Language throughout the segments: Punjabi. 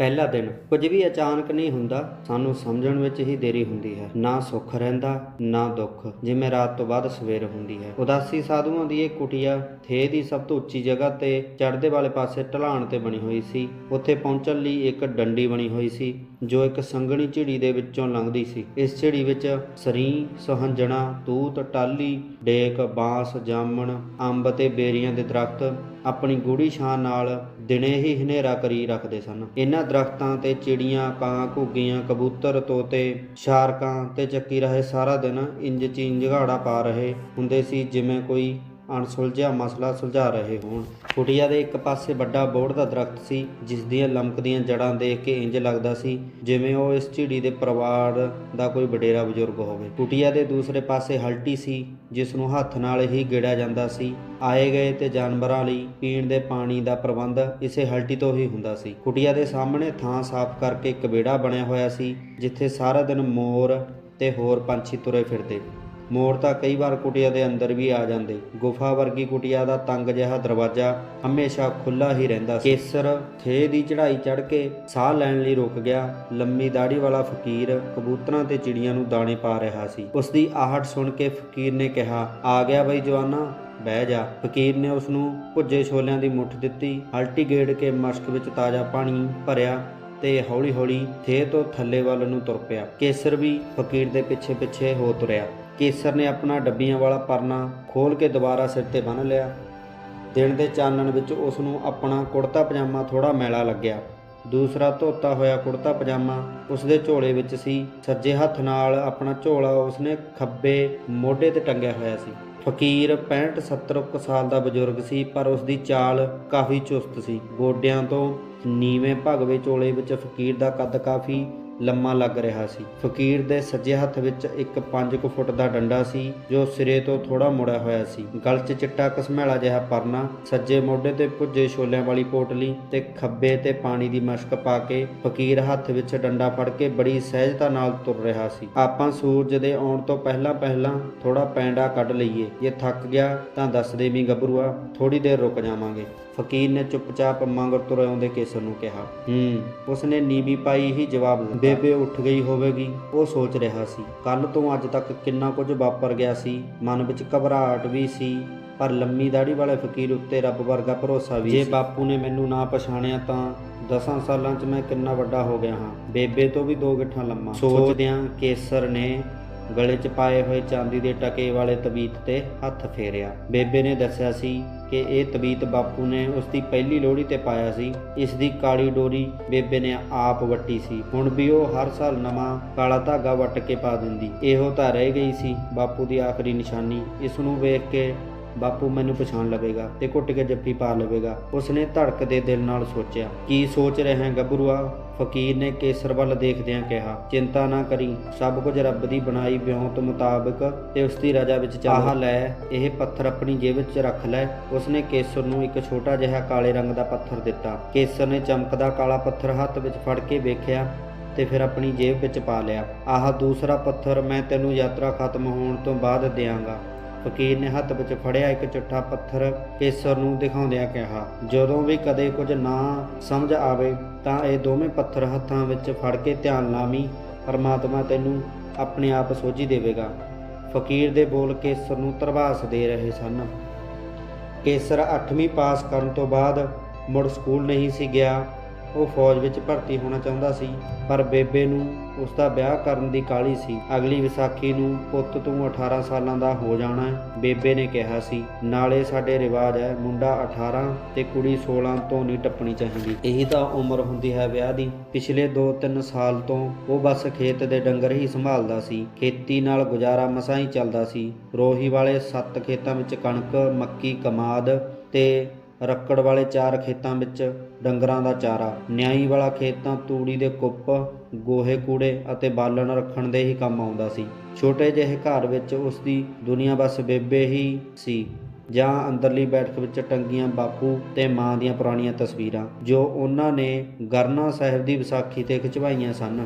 ਪਹਿਲਾ ਦਿਨ ਕੁਝ ਵੀ ਅਚਾਨਕ ਨਹੀਂ ਹੁੰਦਾ, ਸਾਨੂੰ ਸਮਝਣ ਵਿੱਚ ਹੀ ਦੇਰੀ ਹੁੰਦੀ ਹੈ। ਨਾ ਸੁੱਖ ਰਹਿੰਦਾ, ਨਾ ਦੁੱਖ। ਜਿਵੇਂ ਰਾਤ ਤੋਂ ਬਾਅਦ ਸਵੇਰ ਹੁੰਦੀ ਹੈ। ਉਦਾਸੀ ਸਾਧੂਆਂ ਦੀ ਇਹ ਕੁਟੀਆ ਥੇ ਦੀ ਸਭ ਤੋਂ ਉੱਚੀ ਜਗ੍ਹਾ ਤੇ ਚੜ੍ਹਦੇ ਵਾਲੇ ਪਾਸੇ ਢਲਾਣ ਤੇ ਬਣੀ ਹੋਈ ਸੀ। ਉੱਥੇ ਪਹੁੰਚਣ ਲਈ ਇੱਕ ਡੰਡੀ ਬਣੀ ਹੋਈ ਸੀ। ਜੋ ਇੱਕ ਸੰਘਣੀ ਝਿੜੀ ਦੇ ਵਿੱਚੋਂ ਲੰਘਦੀ ਸੀ। ਇਸ ਝਿੜੀ ਵਿੱਚ ਸਰੀ, ਸਹੰਜਣਾ, ਤੂਤ, ਟਾਲੀ, ਡੇਕ, ਬਾਂਸ, ਜਾਮਣ, ਅੰਬ ਤੇ ਬੇਰੀਆਂ ਦੇ ਦਰਖਤ ਆਪਣੀ ਗੂੜੀ ਛਾਂ ਨਾਲ ਦਿਨੇ ਹੀ ਹਨੇਰਾ ਕਰੀ ਰੱਖਦੇ ਸਨ। ਇਹਨਾਂ ਦਰਖਤਾਂ ਤੇ ਚਿੜੀਆਂ, ਕਾਂ, ਘੁੱਗੀਆਂ, ਕਬੂਤਰ, ਤੋਤੇ, ਸ਼ਾਰਕਾਂ ਤੇ ਚੱਕੀ ਰਹੇ ਸਾਰਾ ਦਿਨ ਇੰਜ ਚੀਂਜਗਾੜਾ ਪਾ ਰਹੇ ਹੁੰਦੇ ਸੀ ਜਿਵੇਂ ਕੋਈ ਅਣਸੁਲਝਿਆ ਮਸਲਾ ਸੁਲਝਾ ਰਹੇ ਹੋਣ। ਕੁਟਿਆ ਦੇ ਇੱਕ ਪਾਸੇ ਵੱਡਾ ਬੋੜ ਦਾ ਦਰਖਤ ਸੀ, ਜਿਸ ਦੀਆਂ ਲਮਕਦੀਆਂ ਜੜਾਂ ਦੇਖ ਕੇ ਇੰਜ ਲੱਗਦਾ ਸੀ, ਜਿਵੇਂ ਉਹ ਇਸ ਝਿੜੀ ਦੇ ਪਰਿਵਾਰ ਦਾ ਕੋਈ ਵਡੇਰਾ ਬਜ਼ੁਰਗ ਹੋਵੇ। ਕੁਟਿਆ ਦੇ ਦੂਸਰੇ ਪਾਸੇ ਹਲਟੀ ਸੀ, ਜਿਸ ਨੂੰ ਹੱਥ ਨਾਲ ਹੀ ਗੇੜਿਆ ਜਾਂਦਾ ਸੀ। ਆਏ ਗਏ ਤੇ ਜਾਨਵਰਾਂ ਲਈ ਪੀਣ ਦੇ ਪਾਣੀ ਦਾ ਪ੍ਰਬੰਧ ਇਸੇ ਹਲਟੀ ਤੋਂ ਹੀ ਹੁੰਦਾ ਸੀ। ਕੁਟਿਆ ਦੇ ਸਾਹਮਣੇ ਥਾਂ ਸਾਫ਼ ਕਰਕੇ ਇੱਕ ਵਿਹੜਾ ਬਣਿਆ ਹੋਇਆ ਸੀ, ਜਿੱਥੇ ਸਾਰਾ ਦਿਨ ਮੋਰ ਤੇ ਹੋਰ ਪੰਛੀ ਤੁਰੇ ਫਿਰਦੇ। ਮੋਰ ਤਾਂ ਕਈ ਵਾਰ ਕੁਟੀਆ ਦੇ ਅੰਦਰ ਵੀ ਆ ਜਾਂਦੇ। ਗੁਫਾ ਵਰਗੀ ਕੁਟੀਆ ਦਾ ਤੰਗ ਜਿਹਾ ਦਰਵਾਜ਼ਾ ਹਮੇਸ਼ਾ ਖੁੱਲਾ ਹੀ ਰਹਿੰਦਾ ਸੀ। ਕੇਸਰ ਥੇ ਦੀ ਚੜ੍ਹਾਈ ਚੜ੍ਹ ਕੇ ਸਾਹ ਲੈਣ ਲਈ ਰੁਕ ਗਿਆ। ਲੰਮੀ ਦਾੜੀ ਵਾਲਾ ਫਕੀਰ ਕਬੂਤਰਾਂ ਤੇ ਚਿੜੀਆਂ ਨੂੰ ਦਾਣੇ ਪਾ ਰਿਹਾ ਸੀ। ਉਸ ਦੀ ਆਹਟ ਸੁਣ ਕੇ ਫਕੀਰ ਨੇ ਕਿਹਾ, ਆ ਗਿਆ ਬਈ ਜਵਾਨਾ, ਬਹਿ ਜਾ। ਫਕੀਰ ਨੇ ਉਸ ਨੂੰ ਭੁੱਜੇ ਛੋਲਿਆਂ ਦੀ ਮੁੱਠ ਦਿੱਤੀ। ਹਲਟੀ ਗੇੜ ਕੇ ਮਸ਼ਕ ਵਿੱਚ ਤਾਜ਼ਾ ਪਾਣੀ ਭਰਿਆ ਤੇ ਹੌਲੀ-ਹੌਲੀ ਥੇ ਤੋਂ ਥੱਲੇ ਵੱਲ ਨੂੰ ਤੁਰ ਪਿਆ। ਕੇਸਰ ਵੀ ਫਕੀਰ ਦੇ ਪਿੱਛੇ-ਪਿੱਛੇ ਹੋ ਤੁਰਿਆ। ਕੇਸਰ ਨੇ ਆਪਣਾ ਡੱਬੀਆਂ ਵਾਲਾ ਪਰਨਾ ਖੋਲ ਕੇ ਦੁਬਾਰਾ ਸਿਰ ਤੇ ਬੰਨ੍ਹ ਲਿਆ। ਦਿਨ ਦੇ ਚਾਨਣ ਵਿੱਚ ਉਸ ਨੂੰ ਆਪਣਾ ਕੁੜਤਾ ਪਜਾਮਾ ਥੋੜਾ ਮੈਲਾ ਲੱਗਿਆ। ਦੂਸਰਾ ਧੋਤਾ ਹੋਇਆ ਕੁੜਤਾ ਪਜਾਮਾ ਉਸ ਦੇ ਝੋਲੇ ਵਿੱਚ ਸੀ। ਸੱਜੇ ਹੱਥ ਨਾਲ ਆਪਣਾ ਝੋਲਾ ਉਸਨੇ ਖੱਬੇ ਮੋਢੇ ਤੇ ਟੰਗਿਆ ਹੋਇਆ ਸੀ। ਫਕੀਰ 65 70 ਕੁ ਸਾਲ ਦਾ ਬਜ਼ੁਰਗ ਸੀ, ਪਰ ਉਸ ਦੀ ਚਾਲ ਕਾਫੀ ਚੁਸਤ ਸੀ। ਗੋਡਿਆਂ ਤੋਂ ਨੀਵੇਂ ਭਗਵੇ ਝੋਲੇ ਵਿੱਚ ਫਕੀਰ ਦਾ ਕੱਦ ਕਾਫੀ ਲੰਮਾ ਲੱਗ ਰਿਹਾ ਸੀ। ਫਕੀਰ ਦੇ ਸੱਜੇ ਹੱਥ ਵਿੱਚ ਇੱਕ 5 ਕੁ ਫੁੱਟ ਦਾ ਡੰਡਾ ਸੀ, ਜੋ ਸਿਰੇ ਤੋਂ ਥੋੜਾ ਮੁੜਿਆ ਹੋਇਆ ਸੀ। ਗਲ 'ਚ ਚਿੱਟਾ ਕਸਮੈਲਾ ਜਿਹਾ ਪਰਨਾ, ਸੱਜੇ ਮੋਢੇ ਤੇ ਭੁੱਜੇ ਛੋਲਿਆਂ ਵਾਲੀ ਪੋਟਲੀ ਤੇ ਖੱਬੇ ਤੇ ਪਾਣੀ ਦੀ ਮਸ਼ਕ ਪਾ ਕੇ ਫਕੀਰ ਹੱਥ ਵਿੱਚ ਡੰਡਾ ਫੜ ਕੇ ਬੜੀ ਸਹਿਜਤਾ ਨਾਲ ਤੁਰ ਰਿਹਾ ਸੀ। ਆਪਾਂ ਸੂਰਜ ਦੇ ਆਉਣ ਤੋਂ ਪਹਿਲਾਂ ਪਹਿਲਾਂ ਥੋੜਾ ਪੈਂਡਾ ਕੱਢ ਲਈਏ। ਜੇ ਥੱਕ ਗਿਆ ਤਾਂ ਦੱਸ ਦੇ ਵੀ ਗੱਭਰੂਆ ਥੋੜੀ ਦੇਰ ਰੁਕ ਜਾਵਾਂਗੇ। ਫਕੀਰ ਨੇ ਚੁੱਪਚਾਪ ਮੰਗਰ ਤੁਰ ਆਉਂਦੇ ਕੇਸਰ ਨੂੰ ਕਿਹਾ ਹੂੰ। ਉਸਨੇ ਨੀਵੀਂ ਪਾਈ ਹੀ ਜਵਾਬ ਦਿੱਤਾ ਬੇਬੇ ਉੱਠ ਗਈ ਹੋਵੇਗੀ। ਉਹ ਸੋਚ ਰਿਹਾ ਸੀ ਕੱਲ ਤੋਂ ਅੱਜ ਤੱਕ ਕਿੰਨਾ ਕੁਝ ਵਾਪਰ ਗਿਆ ਸੀ ਮਨ ਵਿੱਚ ਘਬਰਾਹਟ ਵੀ ਸੀ ਪਰ ਲੰਮੀ ਦਾੜੀ ਵਾਲੇ ਫਕੀਰ ਉੱਤੇ ਰੱਬ ਵਰਗਾ ਭਰੋਸਾ ਵੀ ਜੇ ਬਾਪੂ ਨੇ ਮੈਨੂੰ ਨਾ ਪਛਾਣਿਆ ਤਾਂ ਦਸਾਂ ਸਾਲਾਂ 'ਚ ਮੈਂ ਕਿੰਨਾ ਵੱਡਾ ਹੋ ਗਿਆ ਹਾਂ। ਬੇਬੇ ਤੋਂ ਵੀ ਦੋ ਗਿੱਠਾਂ ਲੰਮਾ। ਸੋਚਦਿਆਂ ਕੇਸਰ ਨੇ ਗਲੇ 'ਚ ਪਾਏ ਹੋਏ ਚਾਂਦੀ ਦੇ ਟਕੇ ਵਾਲੇ ਤਬੀਤ ਤੇ ਹੱਥ ਫੇਰਿਆ। ਬੇਬੇ ਨੇ ਦੱਸਿਆ ਸੀ ਕਿ ਇਹ ਤਬੀਤ ਬਾਪੂ ਨੇ ਉਸ ਦੀ ਪਹਿਲੀ ਲੋਹੜੀ ਤੇ ਪਾਇਆ ਸੀ। ਇਸ ਦੀ ਕਾਲੀ ਡੋਰੀ ਬੇਬੇ ਨੇ ਆਪ ਵੱਟੀ ਸੀ। ਹੁਣ ਵੀ ਉਹ ਹਰ ਸਾਲ ਨਵਾਂ ਕਾਲਾ ਧਾਗਾ ਵੱਟ ਕੇ ਪਾ ਦਿੰਦੀ। ਇਹੋ ਤਾਂ ਰਹਿ ਗਈ ਸੀ ਬਾਪੂ ਦੀ ਆਖਰੀ ਨਿਸ਼ਾਨੀ। ਇਸ ਨੂੰ ਵੇਖ ਕੇ ਬਾਪੂ ਮੈਨੂੰ ਪਛਾਣ ਲਵੇਗਾ ਤੇ ਘੁੱਟ ਕੇ ਜੱਫੀ ਪਾ ਲਵੇਗਾ। ਉਸਨੇ ਧੜਕਦੇ ਦਿਲ ਨਾਲ ਸੋਚਿਆ, ਕੀ ਸੋਚ ਰਿਹਾ ਹੈ ਗੱਭਰੂਆ? ਫਕੀਰ ਨੇ ਕੇਸਰ ਵੱਲ ਦੇਖਦਿਆਂ ਕਿਹਾ, ਚਿੰਤਾ ਨਾ ਕਰੀ, ਸਭ ਕੁਝ ਰੱਬ ਦੀ ਬਣਾਈ ਵਿਉਂਤ ਮੁਤਾਬਕ ਤੇ ਉਸ ਦੀ ਰਜ਼ਾ ਵਿੱਚ ਚੱਲ। ਲੈ, ਇਹ ਪੱਥਰ ਆਪਣੀ ਜੇਬ ਵਿੱਚ ਰੱਖ ਲੈ। ਉਸਨੇ ਕੇਸਰ ਨੂੰ ਇੱਕ ਛੋਟਾ ਜਿਹਾ ਕਾਲੇ ਰੰਗ ਦਾ ਪੱਥਰ ਦਿੱਤਾ। ਕੇਸਰ ਨੇ ਚਮਕਦਾ ਕਾਲਾ ਪੱਥਰ ਹੱਥ ਵਿੱਚ ਫੜ ਕੇ ਵੇਖਿਆ ਤੇ ਫਿਰ ਆਪਣੀ ਜੇਬ ਵਿੱਚ ਪਾ ਲਿਆ। ਆਹ ਦੂਸਰਾ ਪੱਥਰ ਮੈਂ ਤੈਨੂੰ ਯਾਤਰਾ ਖਤਮ ਹੋਣ ਤੋਂ ਬਾਅਦ ਦਿਆਂਗਾ। ਫਕੀਰ ਨੇ ਹੱਥ ਵਿੱਚ ਫੜਿਆ ਇੱਕ ਚਿੱਠਾ ਪੱਥਰ ਕੇਸਰ ਨੂੰ ਦਿਖਾਉਂਦਿਆਂ ਕਿਹਾ, ਜਦੋਂ ਵੀ ਕਦੇ ਕੁਝ ਨਾ ਸਮਝ ਆਵੇ, ਤਾਂ ਇਹ ਦੋਵੇਂ ਪੱਥਰ ਹੱਥਾਂ ਵਿੱਚ ਫੜ ਕੇ ਧਿਆਨ ਲਾਵੀਂ। ਪਰਮਾਤਮਾ ਤੈਨੂੰ ਆਪਣੇ ਆਪ ਸੋਝੀ ਦੇਵੇਗਾ। ਫਕੀਰ ਦੇ ਬੋਲ ਕੇਸਰ ਨੂੰ ਤਰਵਾਸ ਦੇ ਰਹੇ ਸਨ। ਕੇਸਰ 8ਵੀਂ ਪਾਸ ਕਰਨ ਤੋਂ ਬਾਅਦ ਮੁੜ ਸਕੂਲ ਨਹੀਂ ਸੀ ਗਿਆ। ਉਹ ਫੌਜ ਵਿੱਚ ਭਰਤੀ ਹੋਣਾ ਚਾਹੁੰਦਾ ਸੀ, ਪਰ ਬੇਬੇ ਨੂੰ ਉਸ ਦਾ ਵਿਆਹ ਕਰਨ ਦੀ ਕਾਹਲੀ ਸੀ। ਅਗਲੀ ਵਿਸਾਖੀ ਨੂੰ ਪੁੱਤ ਤੂੰ 18 ਸਾਲਾਂ ਦਾ ਹੋ ਜਾਣਾ ਬੇਬੇ ਨੇ ਕਿਹਾ ਸੀ। ਨਾਲੇ ਸਾਡੇ ਰਿਵਾਜ ਹੈ, ਮੁੰਡਾ 18 ਤੇ ਕੁੜੀ 16 ਤੋਂ ਨਹੀਂ ਟੱਪਣੀ ਚਾਹੀਦੀ। ਇਹੀ ਤਾਂ ਉਮਰ ਹੁੰਦੀ ਹੈ ਵਿਆਹ ਦੀ। ਪਿਛਲੇ 2-3 ਸਾਲ ਤੋਂ ਉਹ ਬਸ ਖੇਤ ਦੇ ਡੰਗਰ ਹੀ ਸੰਭਾਲਦਾ ਸੀ। ਖੇਤੀ ਨਾਲ ਗੁਜ਼ਾਰਾ ਮਸਾਂ ਹੀ ਚੱਲਦਾ ਸੀ। ਰੋਹੀ ਵਾਲੇ ਸੱਤ ਖੇਤਾਂ ਵਿੱਚ ਕਣਕ, ਮੱਕੀ, ਕਮਾਦ ਤੇ ਰੱਕੜ ਵਾਲੇ ਚਾਰ ਖੇਤਾਂ ਵਿੱਚ ਡੰਗਰਾਂ ਦਾ ਚਾਰਾ। ਨਿਆਈ ਵਾਲਾ ਖੇਤ ਤਾਂ ਤੂੜੀ ਦੇ ਕੁੱਪ, ਗੋਹੇ ਕੂੜੇ ਅਤੇ ਬਾਲਣ ਰੱਖਣ ਦੇ ਹੀ ਕੰਮ ਆਉਂਦਾ ਸੀ। ਛੋਟੇ ਜਿਹੇ ਘਰ ਵਿੱਚ ਉਸ ਦੀ ਦੁਨੀਆ ਬਸ ਬੇਬੇ ਹੀ ਸੀ, ਜਾਂ ਅੰਦਰਲੀ ਬੈਠਕ ਵਿੱਚ ਟੰਗੀਆਂ ਬਾਪੂ ਤੇ ਮਾਂ ਦੀਆਂ ਪੁਰਾਣੀਆਂ ਤਸਵੀਰਾਂ, ਜੋ ਉਹਨਾਂ ਨੇ ਗਰਨਾ ਸਾਹਿਬ ਦੀ ਵਿਸਾਖੀ ਤੇ ਖਿਚਵਾਈਆਂ ਸਨ।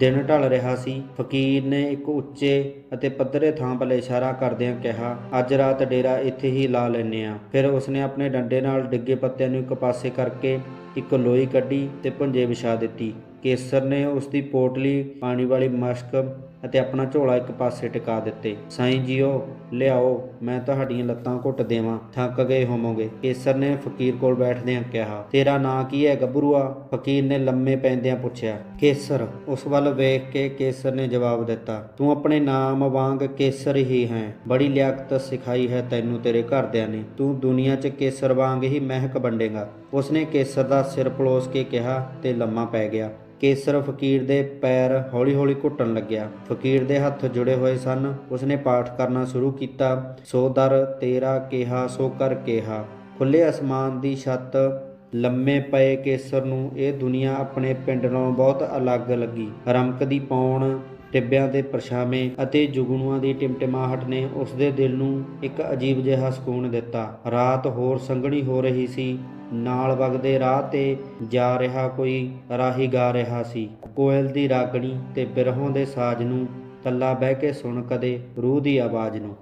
ਦਿਨ ਢਲ ਰਿਹਾ ਸੀ। ਫਕੀਰ ਨੇ ਇੱਕ ਉੱਚੇ ਅਤੇ ਪੱਧਰੇ ਥਾਂ ਵੱਲ ਇਸ਼ਾਰਾ ਕਰਦਿਆਂ ਕਿਹਾ, ਅੱਜ ਰਾਤ ਡੇਰਾ ਇੱਥੇ ਹੀ ਲਾ ਲੈਨੇ ਆ। ਫਿਰ ਉਸਨੇ ਆਪਣੇ ਡੰਡੇ ਨਾਲ ਡਿੱਗੇ ਪੱਤਿਆਂ ਨੂੰ ਇੱਕ ਪਾਸੇ ਕਰਕੇ ਇੱਕ ਲੋਈ ਕੱਢੀ ਤੇ ਪੁੰਜੇ ਵਿਛਾ ਦਿੱਤੀ। ਕੇਸਰ ਨੇ ਉਸ ਦੀ ਪੋਟਲੀ, ਪਾਣੀ ਵਾਲੀ ਮਸ਼ਕ ਅਤੇ ਆਪਣਾ ਝੋਲਾ ਇੱਕ ਪਾਸੇ ਟਿਕਾ ਦਿੱਤੇ। ਸਾਈਂ ਜੀਓ, ਲਿਆਓ, ਮੈਂ ਤੁਹਾਡੀਆਂ ਲੱਤਾਂ ਘੁੱਟ ਦੇਵਾਂ, ਥੱਕ ਗਏ ਹੋਵੋਗੇ। ਕੇਸਰ ਨੇ ਫਕੀਰ ਕੋਲ ਬੈਠਦਿਆਂ ਕਿਹਾ, ਤੇਰਾ ਨਾਂ ਕੀ ਹੈ ਗੱਭਰੂਆ? ਫਕੀਰ ਨੇ ਲੰਮੇ ਪੈਂਦਿਆਂ ਪੁੱਛਿਆ, ਕੇਸਰ। ਉਸ ਵੱਲ ਵੇਖ ਕੇ ਕੇਸਰ ਨੇ ਜਵਾਬ ਦਿੱਤਾ, ਤੂੰ ਆਪਣੇ ਨਾਮ ਵਾਂਗ ਕੇਸਰ ਹੀ ਹੈ। ਬੜੀ ਲਿਆਕਤ ਸਿਖਾਈ ਹੈ ਤੈਨੂੰ ਤੇਰੇ ਘਰਦਿਆਂ ਨੇ। ਤੂੰ ਦੁਨੀਆ 'ਚ ਕੇਸਰ ਵਾਂਗ ਹੀ ਮਹਿਕ ਵੰਡੇਗਾ। ਉਸਨੇ ਕੇਸਰ ਦਾ ਸਿਰ ਪਲੋਸ ਕੇ ਕਿਹਾ ਤੇ ਲੰਮਾ ਪੈ ਗਿਆ। ਕੇਸਰ ਫਕੀਰ ਦੇ ਪੈਰ ਹੌਲੀ-ਹੌਲੀ ਘੁੱਟਣ ਲੱਗਿਆ। ਫਕੀਰ ਦੇ ਹੱਥ ਜੁੜੇ ਹੋਏ ਸਨ। ਉਸਨੇ ਪਾਠ ਕਰਨਾ ਸ਼ੁਰੂ ਕੀਤਾ। ਸੋ ਦਰ, ਤੇਰਾ ਕਿਹਾ, ਸੋ ਕਰ ਕਿਹਾ। ਖੁੱਲੇ ਅਸਮਾਨ ਦੀ ਛੱਤ, ਲੰਮੇ ਪਏ ਕੇਸਰ ਨੂੰ ਇਹ ਦੁਨੀਆ ਆਪਣੇ ਪਿੰਡ ਨਾਲੋਂ ਬਹੁਤ ਅਲੱਗ ਲੱਗੀ। ਰਮਕ ਦੀ ਪੌਣ ਟਿੱਬਿਆਂ ਦੇ ਪਰਛਾਵੇਂ ਅਤੇ ਜੁਗਨੂਆਂ ਦੀ ਟਿਮਟਿਮਾਹਟ ਨੇ ਉਸਦੇ ਦਿਲ ਨੂੰ ਇੱਕ ਅਜੀਬ ਜਿਹਾ ਸਕੂਨ ਦਿੱਤਾ। ਰਾਤ ਹੋਰ ਸੰਘਣੀ ਹੋ ਰਹੀ ਸੀ। ਨਾਲ ਵਗਦੇ ਰਾਹ ਤੇ ਜਾ ਰਿਹਾ ਕੋਈ ਰਾਹੀ ਗਾ ਰਿਹਾ ਸੀ। ਕੋਇਲ ਦੀ ਰਾਗਣੀ ਤੇ ਬਿਰਹੋਂ ਦੇ ਸਾਜ਼ ਨੂੰ ਕੱਲਾ ਬਹਿ ਕੇ ਸੁਣ ਕਦੇ ਰੂਹ ਦੀ ਆਵਾਜ਼ ਨੂੰ।